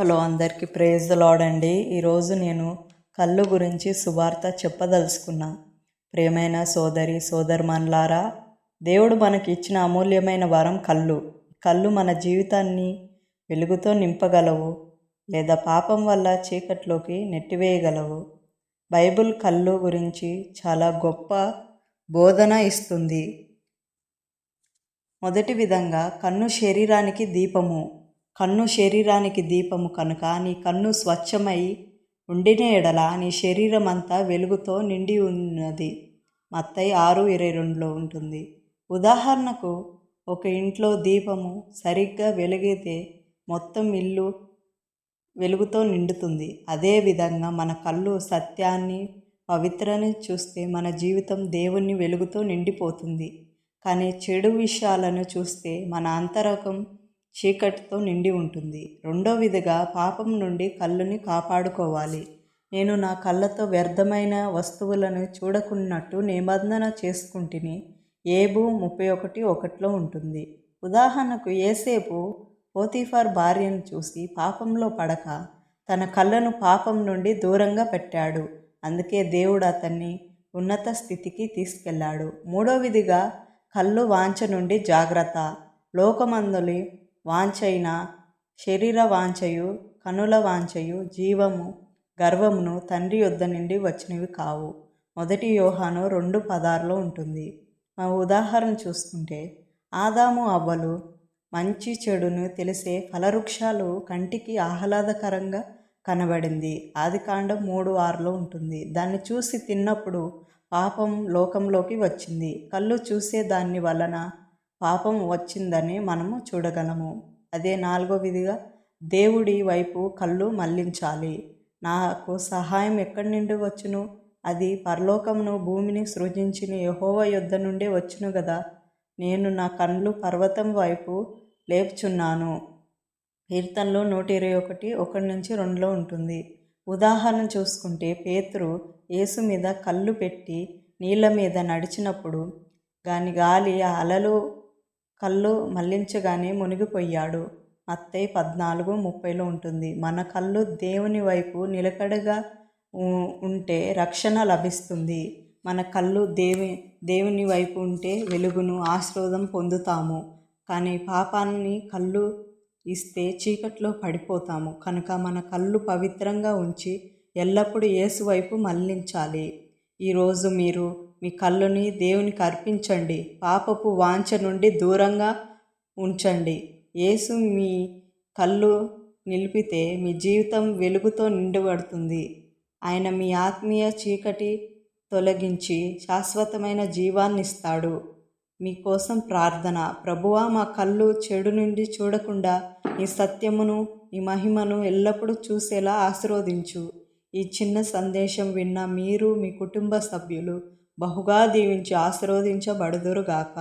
Hello అందరికీ praise లాడండి lord అండి. ఈరోజు నేను కళ్ళు గురించి సువార్త చెప్పదలుచుకున్నా. ప్రియమైన సోదరి సోదరుమన్లారా దేవుడు మనకి ఇచ్చిన అమూల్యమైన వరం కళ్ళు. కళ్ళు మన జీవితాన్ని వెలుగుతో నింపగలవు లేదా పాపం వల్ల చీకట్లోకి నెట్టివేయగలవు. బైబిల్ కళ్ళు గురించి చాలా గొప్ప బోధన ఇస్తుంది. మొదటి విధంగా కన్ను శరీరానికి దీపము. కన్ను శరీరానికి దీపము కనుక నీ కన్ను స్వచ్ఛమై ఉండిన ఎడల నీ శరీరం అంతా వెలుగుతో నిండి ఉన్నది. మత్తై ఆరు ఇరవై రెండులో ఉంటుంది. ఉదాహరణకు ఒక ఇంట్లో దీపము సరిగ్గా వెలిగితే మొత్తం ఇల్లు వెలుగుతో నిండుతుంది. అదేవిధంగా మన కళ్ళు సత్యాన్ని పవిత్రని చూస్తే మన జీవితం దేవుణ్ణి వెలుగుతో నిండిపోతుంది. కానీ చెడు విషయాలను చూస్తే మన అంతరకం చీకటితో నిండి ఉంటుంది. రెండో విధిగా పాపం నుండి కళ్ళుని కాపాడుకోవాలి. నేను నా కళ్ళతో వ్యర్థమైన వస్తువులను చూడకున్నట్టు నిబంధన చేసుకుంటుని ఏబు ముప్పై ఒకటి ఒకటిలో ఉంటుంది. ఉదాహరణకు ఏసేపు పోతీఫర్ భార్యను చూసి పాపంలో పడక తన కళ్ళను పాపం నుండి దూరంగా పెట్టాడు. అందుకే దేవుడు అతన్ని ఉన్నత స్థితికి తీసుకెళ్ళాడు. మూడో విధిగా కళ్ళు వాంఛ నుండి జాగ్రత్త. లోకమందులి వాంఛైన శరీర వాంఛయు కనుల వాంఛయు జీవము గర్వమును తండ్రి యొద్ద నుండి వచ్చినవి కావు. మొదటి యోహాను రెండు పదార్లో ఉంటుంది. మా ఉదాహరణ చూసుకుంటే ఆదాము అవ్వలు మంచి చెడును తెలిసే ఫలవృక్షాలు కంటికి ఆహ్లాదకరంగా కనబడింది. ఆది కాండం మూడు ఆరులో ఉంటుంది. దాన్ని చూసి తిన్నప్పుడు పాపం లోకంలోకి వచ్చింది. కళ్ళు చూసే దాన్ని వలన పాపం వచ్చిందని మనము చూడగలము. అదే నాలుగో విధిగా దేవుడి వైపు కళ్ళు మళ్ళించాలి. నాకు సహాయం ఎక్కడి నుండి వచ్చును? అది పరలోకమును భూమిని సృజించిన యహోవ యుద్ధ నుండే వచ్చును కదా నేను నా కళ్ళు పర్వతం వైపు లేపుచున్నాను. కీర్తనలో నూట ఇరవై ఒకటి ఒకటి నుంచి రెండులో ఉంటుంది. ఉదాహరణ చూసుకుంటే పేతురు యేసు మీద కళ్ళు పెట్టి నీళ్ళ మీద నడిచినప్పుడు గాని గాలి అలలు కళ్ళు మళ్ళించగానే మునిగిపోయాడు. మత్తయి పద్నాలుగు ముప్పైలో ఉంటుంది. మన కళ్ళు దేవుని వైపు నిలకడగా ఉంటే రక్షణ లభిస్తుంది. మన కళ్ళు దేవి దేవుని వైపు ఉంటే వెలుగును ఆశీర్వాదం పొందుతాము. కానీ పాపాన్ని కళ్ళు ఇస్తే చీకట్లో పడిపోతాము. కనుక మన కళ్ళు పవిత్రంగా ఉంచి ఎల్లప్పుడూ యేసు వైపు మళ్ళించాలి ఈరోజు మీరు మీ కళ్ళుని దేవునికి అర్పించండి. పాపపు వాంఛ నుండి దూరంగా ఉంచండి. యేసు మీ కళ్ళు నిలిపితే మీ జీవితం వెలుగుతో నిండబడుతుంది ఆయన మీ ఆత్మీయ చీకటి తొలగించి శాశ్వతమైన జీవాన్ని ఇస్తాడు మీకోసం ప్రార్థన. ప్రభువా మా కళ్ళు చెడు నుండి చూడకుండా నీ సత్యమును నీ మహిమను ఎల్లప్పుడూ చూసేలా ఆశీర్వదించు. ఈ చిన్న సందేశం విన్న మీరు మీ కుటుంబ సభ్యులు బహుగా దీవించి ఆశీర్వదించబడుదురుగాక.